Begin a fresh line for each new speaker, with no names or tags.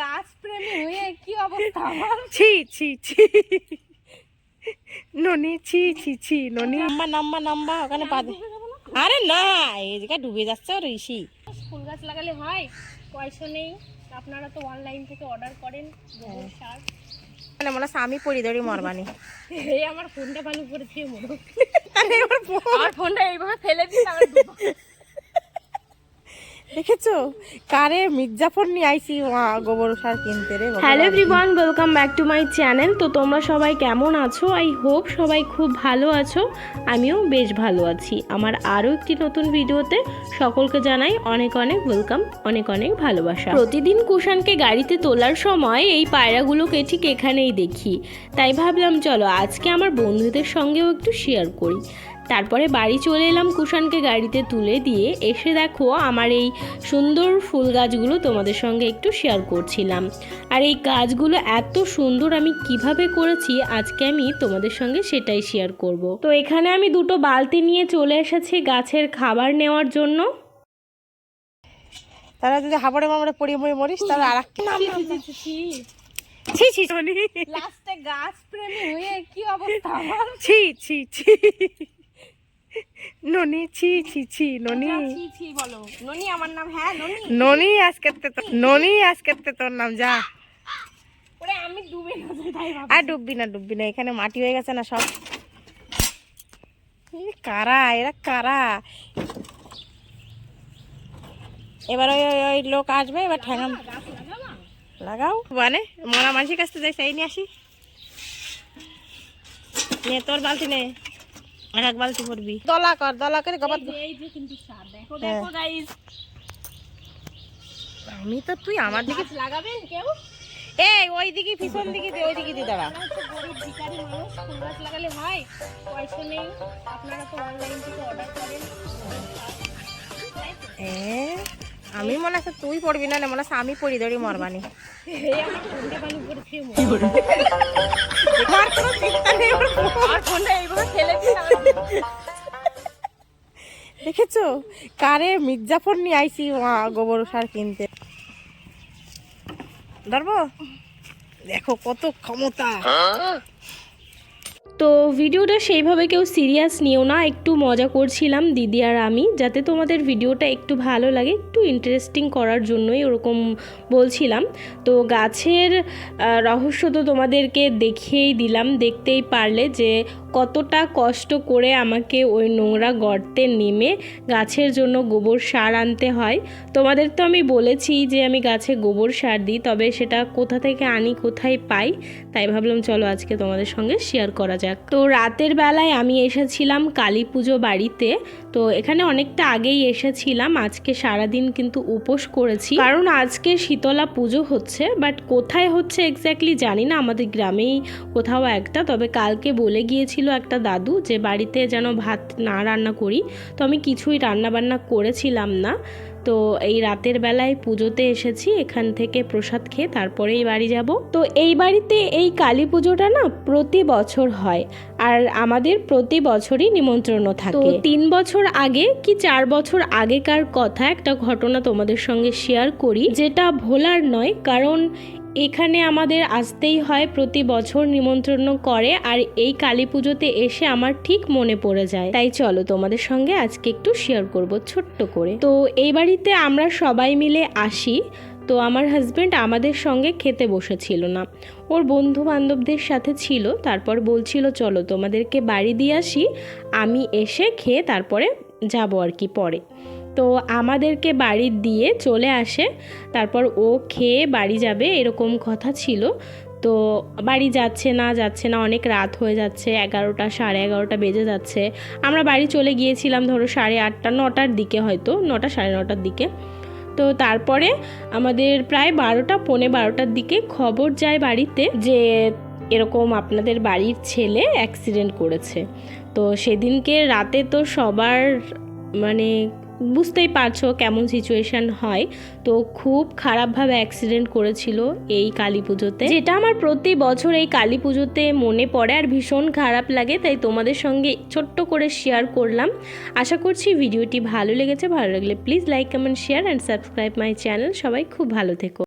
গাছ প্রেমী হয়ে কি অবস্থা? আমার
ছি ছি ছি। ননি ছি ছি ছি ননি। নাম্বা নাম্বা নাম্বা ওখানে পাবে আরে না এই জায়গায় ডুবে যাচ্ছে আর ঋষি।
ফুল গাছ লাগালে হয়? পয়সা নেই। আপনারা তো অনলাইন থেকে অর্ডার করেন গোবর সার।
মানে মনে হচ্ছে আমি পরি ধরি মরবানি।
এই আমার ফোনটা ভালো করে দিয়ে মরো
আরে আমার
আমার ফোনটা এইভাবে ফেলে দিন আমার।
দেখেছ? কারে মির্জাফর নিয়ে আইছি ওয়া, গোবর সার কিনতে রে
hello everyone welcome back to my channel তো তোমরা সবাই কেমন আছো? আই হোপ সবাই খুব ভালো আছো। আমিও বেশ ভালো আছি। আমার আরও একটি নতুন ভিডিওতে সকলকে জানাই অনেক অনেক ওয়েলকাম অনেক অনেক ভালোবাসা। প্রতিদিন কুষাণকে গাড়িতে তোলার সময় এই পায়রাগুলোকে ঠিক এখানেই দেখি। তাই ভাবলাম চলো আজকে আমার বন্ধুদের সঙ্গেও একটু শেয়ার করি। তারপরে বাড়ি চলে এলাম কুষাণকে গাড়িতে তুলে দিয়ে। এসে দেখো আমার এই সুন্দর ফুল গাছগুলো তোমাদের সঙ্গে একটু শেয়ার করছিলাম। আর এই গাছগুলো এত সুন্দর আমি কীভাবে করেছি আজকে আমি তোমাদের সঙ্গে সেটাই শেয়ার করব। তো এখানে আমি দুটো বালতি নিয়ে চলে এসেছি গাছের খাবার নেওয়ার জন্য।
তারা যদি হাবড়ে মামড়ে পড়ি মরি মরিস তাহলে আর এক ছি ছি
লাস্টে গাছ প্রেমী হয়ে কি অবস্থা
ছি ছি ছি। ননি ছি ছি ছি ননি।
ছি ছি বলো। ননি আমার নাম হ্যাঁ ননি।
ননি আজকে তো ননি আজকে তোর নাম যা।
ওরে আমি ডুবে না তাই ভাব
আর ডুববি না ডুববি না এখানে মাটি হয়ে গেছে না সব। কারা? এরা কারা? এবার ওই ওই- লোক আসবে এবার ঠ্যাঙাম লাগাও মানে মরা মানুষের কাছ থেকে যাই চাই নিয়ে আসি। নে তোর বালতি নে। আর এক বালতি ভরবি। দলা কর দলা করে গবাদ
এই যে- কিন্তু সার দেখো
হ্যাঁ।
দেখো গাইস
আমি তো তুই আমার দিকে
লাগাবেন কেউ?
এই ওই দিকে পিছন দিকে দে ওই দিকে দিয়ে দাঁড়া
গরিব ভিখারি মানুষ ফুল গাছ লাগালে হয় পয়সা নেই আপনারা তো অনলাইন থেকে অর্ডার করেন।
এ আমি মনে আছে তুই পড়বি না না মনে আছে আমি পড়ি ধরি মরবানি।
এই ফোনটা
চিন্তা নেই
এইভাবে আমার ডুবো।
দেখেছ? কারে মির্জাফর নিয়ে আইছি গোবর সার কিনতে। ধরবো? দেখো কত ক্ষমতা।
তো ভিডিওটা সেইভাবে কেউ সিরিয়াস নিও না, একটু মজা করছিলাম দিদি আর আমি, যাতে তোমাদের ভিডিওটা একটু ভালো লাগে, একটু ইন্টারেস্টিং করার জন্যই ওরকম বলছিলাম। তো গাছের রহস্য তো তোমাদেরকে দেখিয়েই দিলাম, দেখতেই পারলে যে কতটা কষ্ট করে আমাকে ওই নোংরা গর্তে নেমে গাছের জন্য গোবর সার আনতে হয়। তোমাদের তো আমি বলেছি যে আমি গাছে গোবর সার দিই, তবে সেটা কোথা থেকে আনি, কোথায় পাই, তাই ভাবলাম চলো আজকে তোমাদের সঙ্গে শেয়ার করা যাক। তো রাতের বেলায় আমি এসেছিলাম কালী পুজো বাড়িতে। তো এখানে অনেকটা আগেই এসেছিলাম, আজকে সারাদিন কিন্তু উপোস করেছি। কারণ আজকে শীতলা পুজো হচ্ছে বাট কোথায় হচ্ছে এক্স্যাক্টলি জানি না, আমাদের গ্রামেই কোথাও একটা, তবে কালকে বলে গিয়েছিল একটা দাদু যে বাড়িতে যেন ভাত না রান্না করি। তো আমি কিছুই রান্না বান্না করেছিলাম না। তো এই রাতের বেলায় পুজোতে এসেছি, এখান থেকে প্রসাদ খেয়ে তারপরে এই বাড়ি যাব। তো এই বাড়িতে এই কালী পুজোটা না প্রতি বছর হয় আর আমাদের প্রতি বছরই নিমন্ত্রণ থাকে। তো তিন বছর আগে কি চার বছর আগেকার কথা একটা ঘটনা তোমাদের সঙ্গে শেয়ার করি, যেটা ভোলার নয়, কারণ এখানে আমাদের আসতেই হয় প্রতি বছর নিমন্ত্রণ করে আর এই কালী পুজোতে এসে আমার ঠিক মনে পড়ে যায়। তাই চলো তোমাদের সঙ্গে আজকে একটু শেয়ার করব ছোট্ট করে। তো এই বাড়িতে আমরা সবাই মিলে আসি। তো আমার হাজব্যান্ড আমাদের সঙ্গে খেতে বসেছিল না। ওর বন্ধু বান্ধবদের সাথে ছিল। তারপর বলছিল, চলো তোমাদেরকে বাড়ি দিয়ে আসি। আমি এসে খেয়ে তারপরে যাব আর কি পরে। তো আমাদেরকে বাড়ি দিয়ে চলে আসে। তারপর ও খেয়ে বাড়ি যাবে এরকম কথা ছিল। তো বাড়ি যাচ্ছে না যাচ্ছে না, অনেক রাত হয়ে যাচ্ছে, এগারোটা, সাড়ে এগারোটা বেজে যাচ্ছে। আমরা বাড়ি চলে গিয়েছিলাম ধরো সাড়ে আটটা, নটার দিকে হয়তো, নটা, সাড়ে নটার দিকে। তো তারপরে আমাদের প্রায় বারোটা, পৌনে বারোটার দিকে খবর যায় বাড়িতে যে এরকম আপনাদের বাড়ির ছেলে অ্যাক্সিডেন্ট করেছে। তো সেদিনকে রাতে তো সবার মানে বুঝতেই পারছ কেমন সিচুয়েশান হয়। তো খুব খারাপভাবে অ্যাক্সিডেন্ট করেছিল এই কালী পুজোতে। যেটা আমার প্রতি বছর এই কালী পুজোতে মনে পড়ে আর ভীষণ খারাপ লাগে, তাই তোমাদের সঙ্গে ছোট্ট করে শেয়ার করলাম। আশা করছি ভিডিওটি ভালো লেগেছে, ভালো লাগলে please like comment share and subscribe my channel সবাই খুব ভালো থেকো।